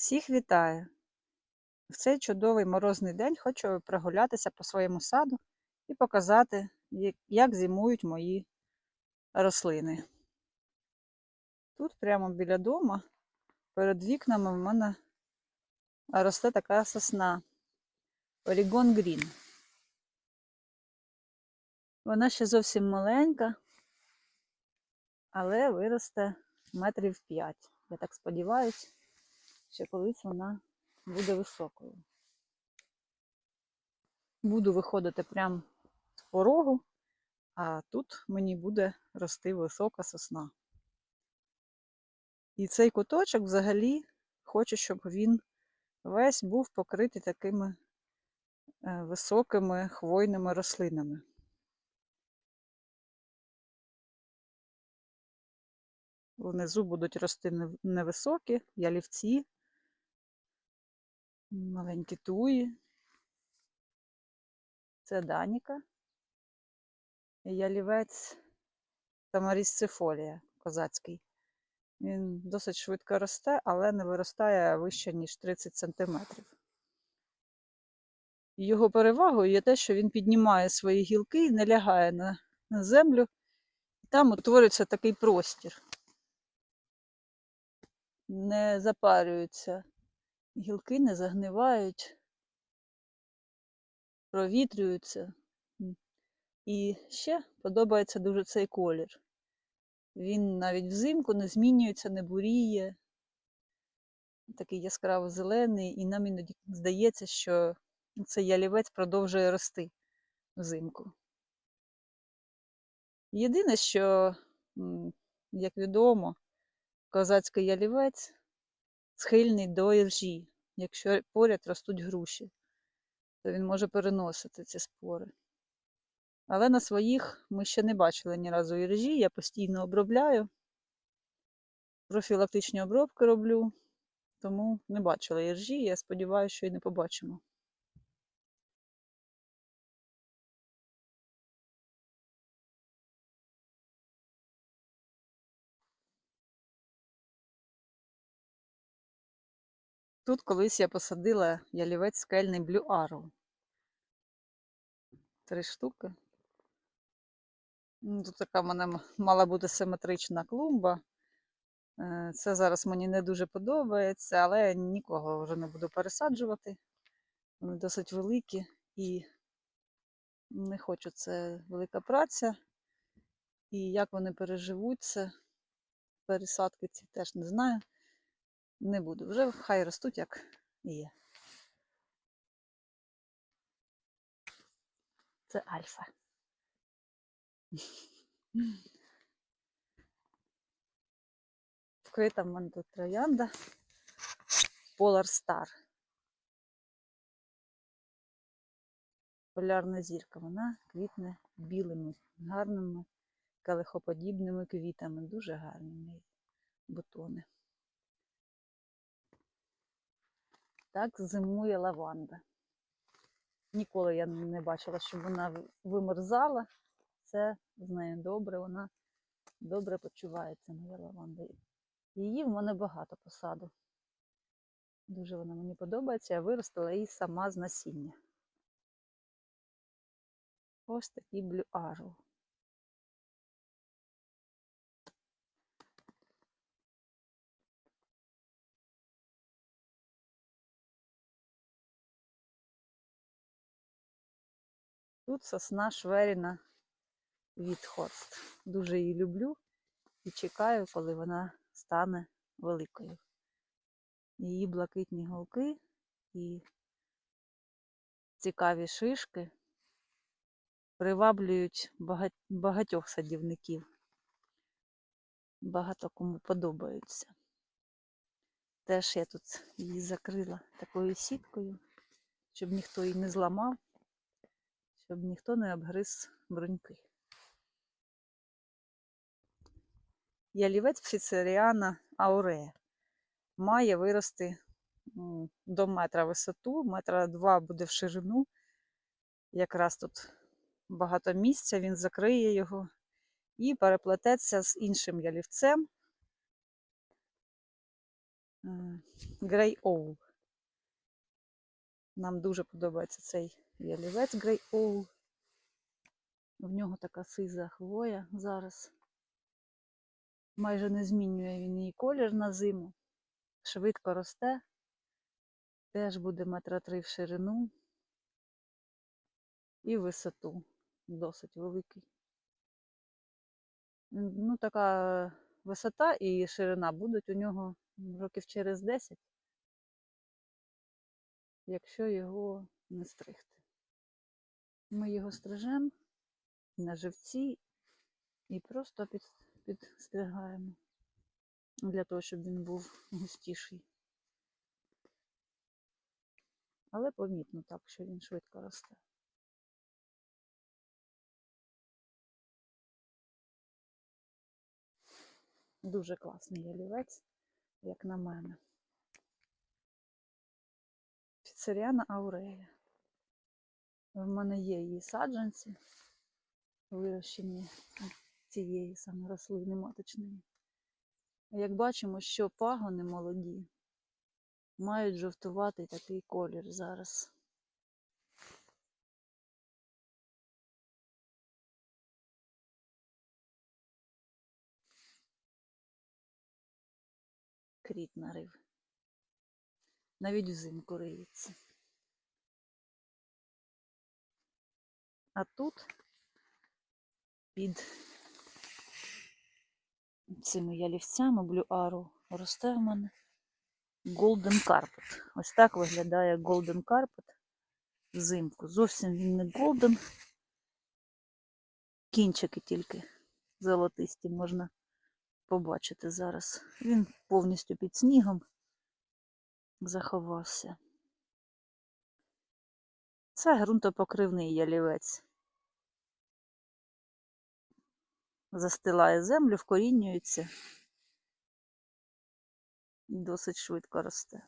Всіх вітаю! В цей чудовий морозний день хочу прогулятися по своєму саду і показати, як- зимують мої рослини. Тут прямо біля дома, перед вікнами в мене росте така сосна Орігон Грін. Вона ще зовсім маленька, але виросте метрів 5. Я так сподіваюся, що колись вона буде високою. Буду виходити прямо з порогу, а тут мені буде рости висока сосна. І цей куточок взагалі хочу, щоб він весь був покритий такими е, високими хвойними рослинами. Внизу будуть рости невисокі, ялівці, маленькі туї. Це Даніка. Ялівець Тамарісцифолія козацький. Він досить швидко росте, але не виростає вище, ніж 30 см. Його перевагою є те, що він піднімає свої гілки і не лягає на, на землю. Там утворюється такий простір. Не запарюються гілки, не загнивають, провітрюються. І ще подобається дуже цей колір. Він навіть взимку не змінюється, не буріє. Такий яскраво зелений, і нам іноді здається, що цей ялівець продовжує рости взимку. Єдине, що, як відомо, козацький ялівець схильний до іржі. Якщо поряд ростуть груші, то він може переносити ці спори. Але на своїх ми ще не бачили ні разу іржі, я постійно обробляю. Профілактичні обробки роблю, тому не бачила іржі, я сподіваюся, що і не побачимо. Тут колись я посадила ялівець скельний Blue. Три штуки. Ну, Тут така в мене мала бути симетрична клумба. Е, Це зараз мені не дуже подобається, але нікого вже не буду пересаджувати. Вони досить великі і не хочу, це велика праця. І як вони переживуть це, пересадки ці теж не знаю. Не буду. Вже хай ростуть, як є. Це альфа. Вкрита в мене тут троянда Polar Star. Полярна зірка. Вона квітне білими, гарними, калихоподібними квітами. Дуже гарні в неї бутони. Так зимує лаванда. Ніколи я не бачила, щоб вона вимерзала. Це з нею добре, вона добре почувається, моя лаванда. Її в мене багато посаду. Дуже вона мені подобається, я виростила її сама з насіння. Ось такий Blue Тут сосна Шверіна Вітхорст. Дуже її люблю і чекаю, коли вона стане великою. Її блакитні голки і цікаві шишки приваблюють багатьох садівників. Багато кому подобаються. Теж я тут її закрила такою сіткою, щоб ніхто її не зламав, щоб ніхто не обгриз бруньки. Ялівець псицеріана аурея має вирости до метра висоту, метра два буде в ширину. Якраз тут багато місця, він закриє його і переплететься з іншим ялівцем, Грей Оул. Нам дуже подобається цей ялівець Грей Оул. В нього така сиза хвоя зараз. Майже не змінює він її колір на зиму. Швидко росте. Теж буде метра три в ширину і висоту досить великий. Ну, така висота і ширина будуть у нього років через 10, якщо його не стригти. Ми його стрижемо на живці і просто під, підстригаємо для того, щоб він був густіший. Але помітно так, що він швидко росте. Дуже класний ялівець, як на мене. Піцеріана аурея. В мене є її саджанці, вирощені цієї саме рослини маточної. Як бачимо, що пагони молоді мають жовтуватий такий колір зараз. Кріт нарив. Навіть взимку риється. А тут під цими ялівцями блюару росте в мене Golden Carpet. Ось так виглядає Golden Carpet взимку. Зовсім він не голден. Кінчики тільки золотисті можна побачити зараз. Він повністю під снігом заховався. Це ґрунтопокривний ялівець. Застилає землю, вкорінюється і досить швидко росте.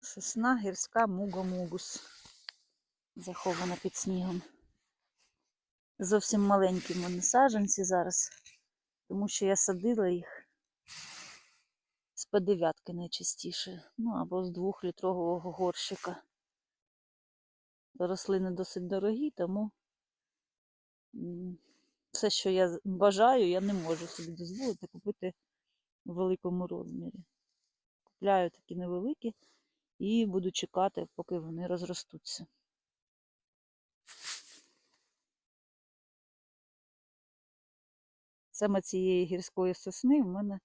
Сосна гірська мугомугус, захована під снігом. Зовсім маленькі в мене саджанці зараз, тому що я садила їх з П9 найчастіше, ну або з двохлітрового горщика. Рослини досить дорогі, тому все, що я бажаю, я не можу собі дозволити купити в великому розмірі. Купляю такі невеликі і буду чекати, поки вони розростуться. Саме цієї гірської сосни в мене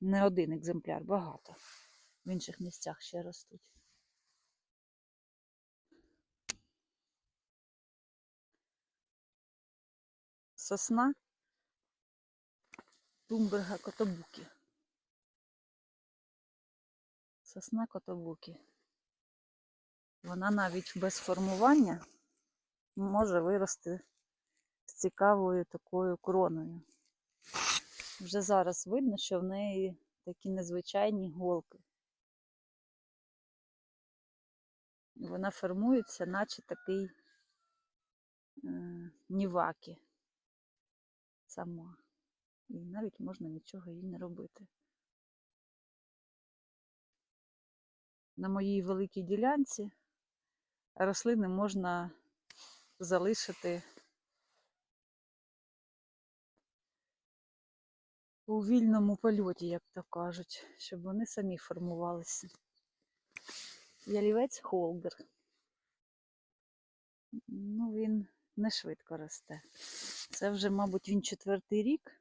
не один екземпляр, багато. В інших місцях ще ростуть. Сосна Тумберга Котобуки. Сосна Котобуки. Вона навіть без формування може вирости з цікавою такою кроною. Вже зараз видно, що в неї такі незвичайні голки. Вона формується, наче такий е, нівакі сама. І навіть можна нічого їй не робити. На моїй великій ділянці рослини можна залишити у вільному польоті, як то кажуть, щоб вони самі формувалися. Ялівець холдер. Ну, він не швидко росте. Це вже, мабуть, він четвертий рік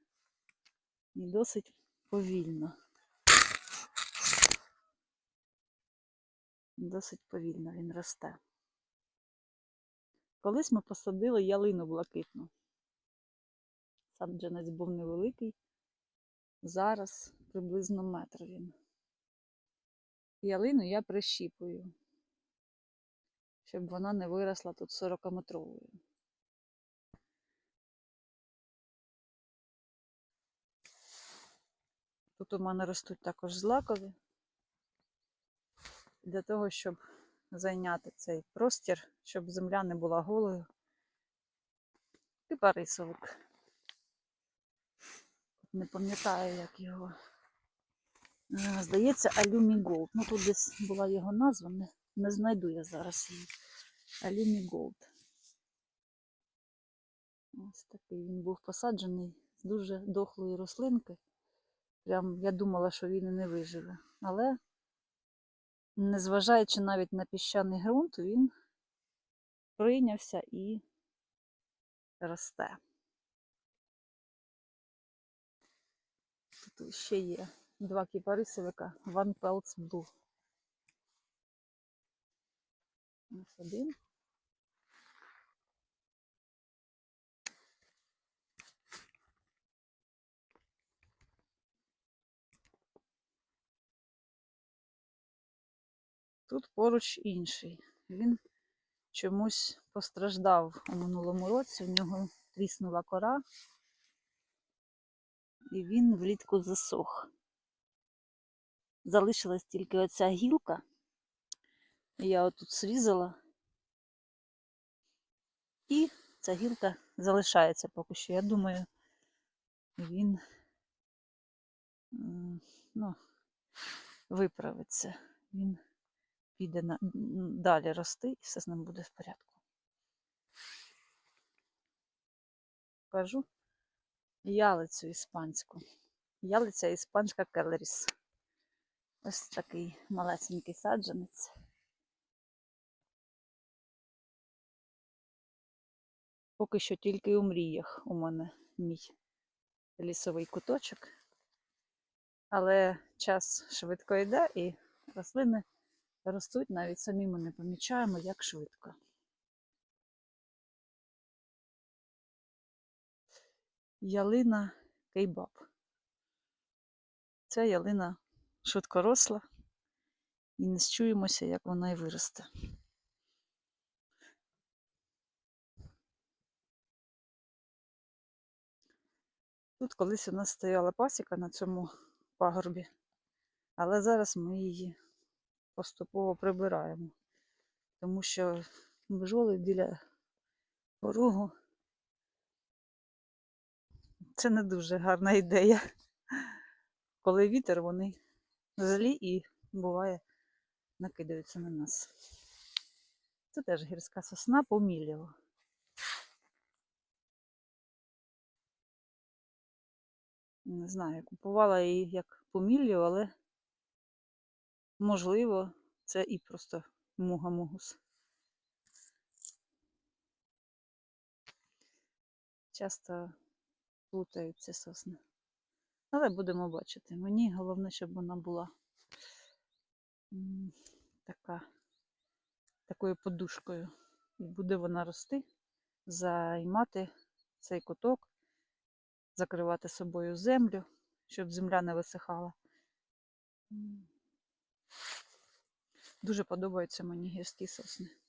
і досить повільно. Досить повільно він росте. Колись ми посадили ялину блакитну. Саджанець був невеликий. Зараз приблизно метр він. Ялину я прищіпую, щоб вона не виросла тут 40-метровою. Тут у мене ростуть також злакові. Для того, щоб зайняти цей простір, щоб земля не була голою. Не пам'ятаю, як його. Е, Здається, Алюмі Голд. Ну тут десь була його назва, не, не знайду я зараз її. Алюмі Голд. Ось такий він був посаджений з дуже дохлої рослинки. Прям я думала, що він і не виживе. Але, незважаючи навіть на піщаний ґрунт, він прийнявся і росте. Ще є два кіпарисовика One Pelts Blue. Ось один. Тут поруч інший. Він чомусь постраждав у минулому році, в нього тріснула кора, і він влітку засох. Залишилась тільки оця гілка. Я отут срізала. І ця гілка залишається поки що. Я думаю, він ну, виправиться. Він піде на, далі рости і все з ним буде в порядку. Кажу ялицю іспанську. Ялиця іспанська келеріс. Ось такий малесенький саджанець. Поки що тільки у мріях у мене мій лісовий куточок. Але час швидко йде і рослини ростуть, навіть самі ми не помічаємо, як швидко. Ялина кейбаб. Ця ялина швидко росла і не счуємося, як вона і виросте. Тут колись у нас стояла пасіка на цьому пагорбі, але зараз ми її поступово прибираємо, тому що бджоли біля порогу це не дуже гарна ідея. Коли вітер, вони злі і буває накидаються на нас. Це теж гірська сосна помілєва. Не знаю, купувала її як поміллю, але можливо, це і просто муга-мугус. Часто плутають ці сосни. Але будемо бачити. Мені головне, щоб вона була така, такою подушкою. І буде вона рости, займати цей куток, закривати собою землю, щоб земля не висихала. Дуже подобаються мені гірські сосни.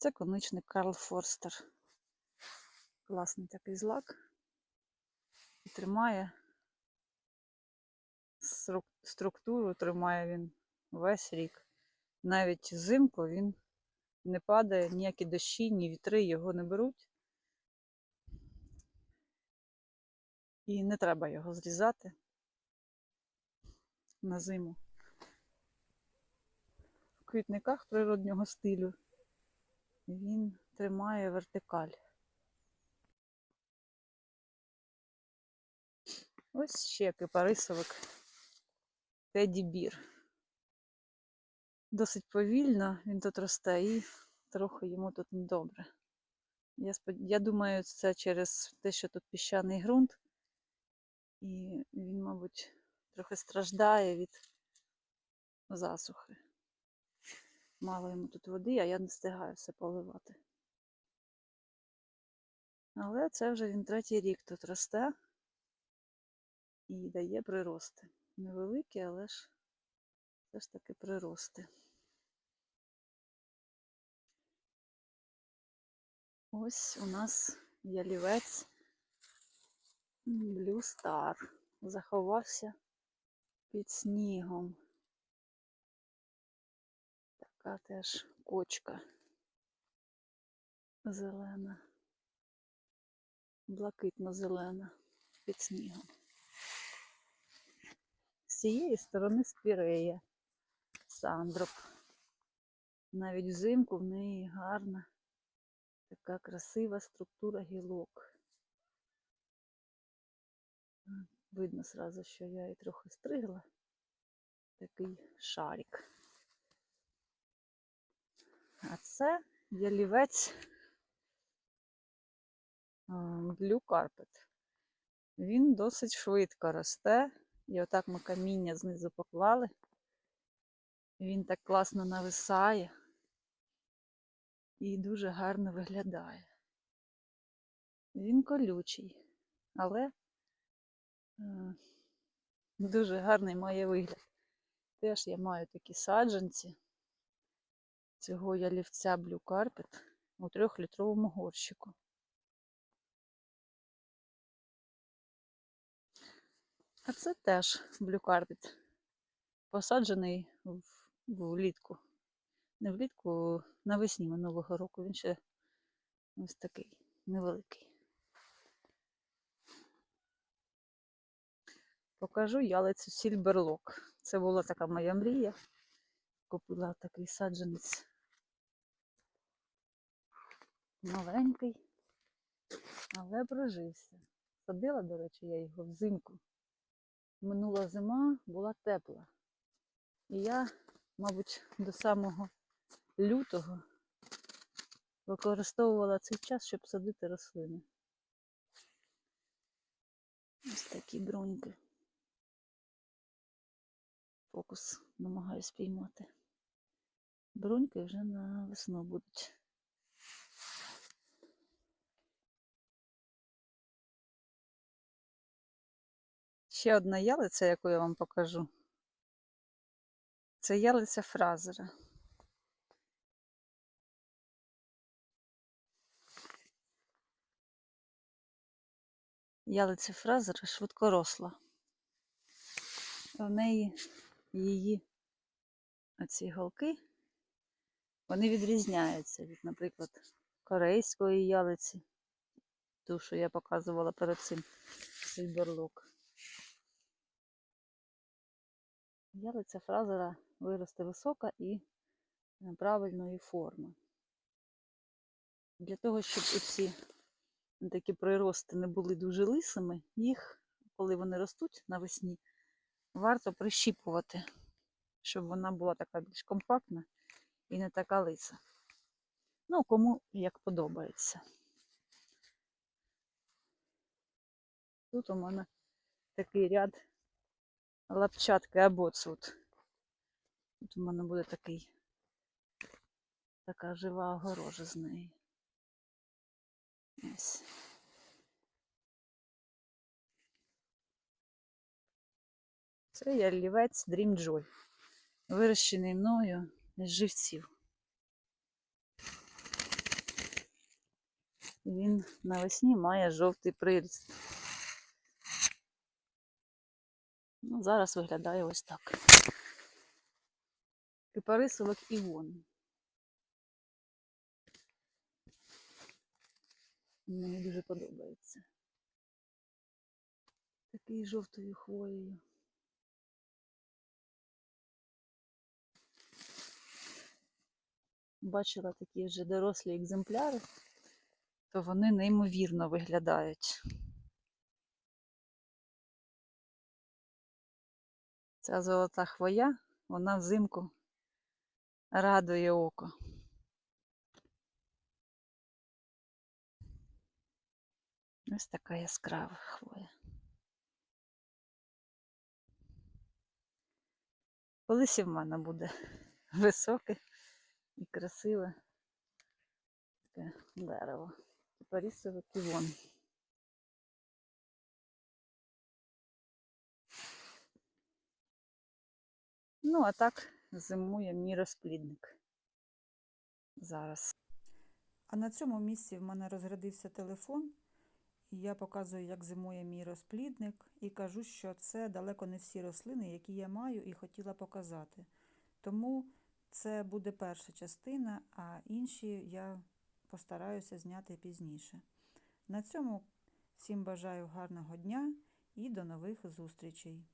Це коничник Карл Форстер. Класний такий злак. І тримає структуру, тримає він весь рік. Навіть взимку він не падає, ніякі дощі, ні вітри його не беруть. І не треба його зрізати на зиму. В квітниках природнього стилю він тримає вертикаль. Ось ще кипарисовик Теді Бір. Досить повільно він тут росте і трохи йому тут недобре. Я, спод... Я думаю, це через те, що тут піщаний ґрунт, і він, мабуть, трохи страждає від засухи. Мало йому тут води, а я не встигаю все поливати. Але це вже він третій рік тут росте і дає прирости. Невеликі, але ж все ж таки прирости. Ось у нас ялівець Star заховався під снігом. Така теж кочка зелена, блакитно-зелена під снігом. З цієї сторони спірея, сандроп. Навіть взимку в неї гарна, така красива структура гілок. Видно сразу, що я її трохи стригла. Такий шарик. А це ялівець Blue Carpet. Він досить швидко росте. І отак ми каміння знизу поклали. Він так класно нависає і дуже гарно виглядає. Він колючий, але е, дуже гарний має вигляд. Теж я маю такі саджанці цього ялівця Blue Carpet у трьохлітровому горщику. А це теж Blue Carpet, посаджений в, влітку. Не влітку, навесні минулого року. Він ще ось такий невеликий. Покажу ялицю Сільберлок. Це була така моя мрія. Купила такий саджанець маленький, але прожився. Садила, до речі, я його взимку. Минула зима була тепла. І я, мабуть, до самого лютого використовувала цей час, щоб садити рослини. Ось такі броньки. Фокус намагаюсь піймати. Броньки вже на весну будуть. Ще одна ялиця, яку я вам покажу. Це ялиця фразера. Ялиця фразера швидкоросла. В неї її оці голки, вони відрізняються від, наприклад, корейської ялиці, ту, що я показувала перед цим сильберлок. Ялиця фразера виросте висока і е, правильної форми. Для того, щоб ці такі прирости не були дуже лисими, їх, коли вони ростуть навесні, варто прищіпувати, щоб вона була така більш компактна і не така лиса. Ну, кому як подобається. Тут у мене такий ряд лапчатки або цуд. Тут у мене буде такий, така жива огорожа з неї. Ось. Це ялівець Dream Joy, вирощений мною з живців. Він навесні має жовтий приріст. Ну, зараз виглядає ось так. Кипарисовик Івон. Мені дуже подобається. Такий жовтою хвоєю. Бачила такі вже дорослі екземпляри, то вони неймовірно виглядають. Ця золота хвоя, вона взимку радує око. Ось така яскрава хвоя. Колись і в мене буде високе і красиве таке дерево. Парісове півон. Ну, а так зимує мій розплідник. Зараз. А на цьому місці в мене розрядився телефон, І я показую, як зимує мій розплідник, і кажу, що це далеко не всі рослини, які я маю і хотіла показати. Тому це буде перша частина, а інші я постараюся зняти пізніше. На цьому всім бажаю гарного дня і до нових зустрічей!